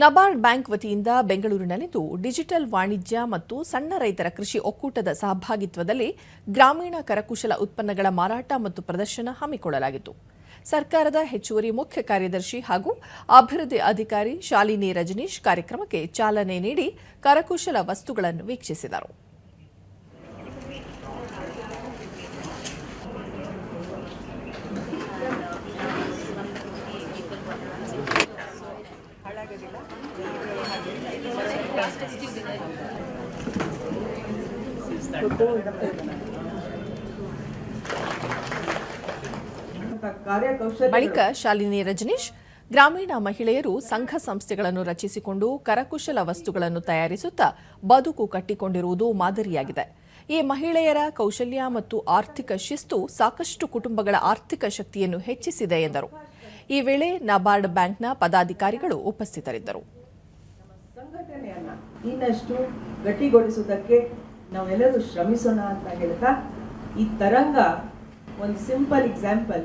NABARD bank ವತಿಯಿಂದ ಬೆಂಗಳೂರಿನಲ್ಲಿಂದು digital ವಾಣಿಜ್ಯ ಮತ್ತು ಸಣ್ಣ ರೈತರ ಕೃಷಿ ಒಕ್ಕೂಟದ ಸಹಭಾಗಿತ್ವದಲ್ಲಿ ಗ್ರಾಮೀಣ ಕರಕುಶಲ ಉತ್ಪನ್ನಗಳ ಮಾರಾಟ ಮತ್ತು ಪ್ರದರ್ಶನ ಹಮ್ಮಿಕೊಳ್ಳಲಾಗಿತ್ತು. ಸರ್ಕಾರದ ಹೆಚ್ಚುವರಿ ಮುಖ್ಯ ಕಾರ್ಯದರ್ಶಿ ಹಾಗೂ ಅಭಿವೃದ್ಧಿ ಅಧಿಕಾರಿ ಶಾಲಿನಿ ರಜನೀಶ್ ಕಾರ್ಯಕ್ರಮಕ್ಕೆ ಚಾಲನೆ ನೀಡಿ ಕರಕುಶಲ ವಸ್ತುಗಳನ್ನು ವೀಕ್ಷಿಸಿದರು. ಬಳಿಕ ಶಾಲಿನಿ ರಜನೀಶ್, ಗ್ರಾಮೀಣ ಮಹಿಳೆಯರು ಸಂಘ ಸಂಸ್ಥೆಗಳನ್ನು ರಚಿಸಿಕೊಂಡು ಕರಕುಶಲ ವಸ್ತುಗಳನ್ನು ತಯಾರಿಸುತ್ತಾ ಬದುಕು ಕಟ್ಟಿಕೊಂಡಿರುವುದು ಮಾದರಿಯಾಗಿದೆ. ಈ ಮಹಿಳೆಯರ ಕೌಶಲ್ಯ ಮತ್ತು ಆರ್ಥಿಕ ಶಿಸ್ತು ಸಾಕಷ್ಟು ಕುಟುಂಬಗಳ ಆರ್ಥಿಕ ಶಕ್ತಿಯನ್ನು ಹೆಚ್ಚಿಸಿದೆ ಎಂದರು. ಈ ವೇಳೆ ನಬಾರ್ಡ್ ಬ್ಯಾಂಕ್ನ ಪದಾಧಿಕಾರಿಗಳು ಉಪಸ್ಥಿತರಿದ್ದರು. ಇನ್ನಷ್ಟು ಗಟ್ಟಿಗೊಳಿಸುವುದಕ್ಕೆ ನಾವೆಲ್ಲರೂ ಶ್ರಮಿಸೋಣ ಅಂತ ಹೇಳ್ತಾ ಈ ತರಂಗ ಒಂದು ಸಿಂಪಲ್ ಎಕ್ಸಾಂಪಲ್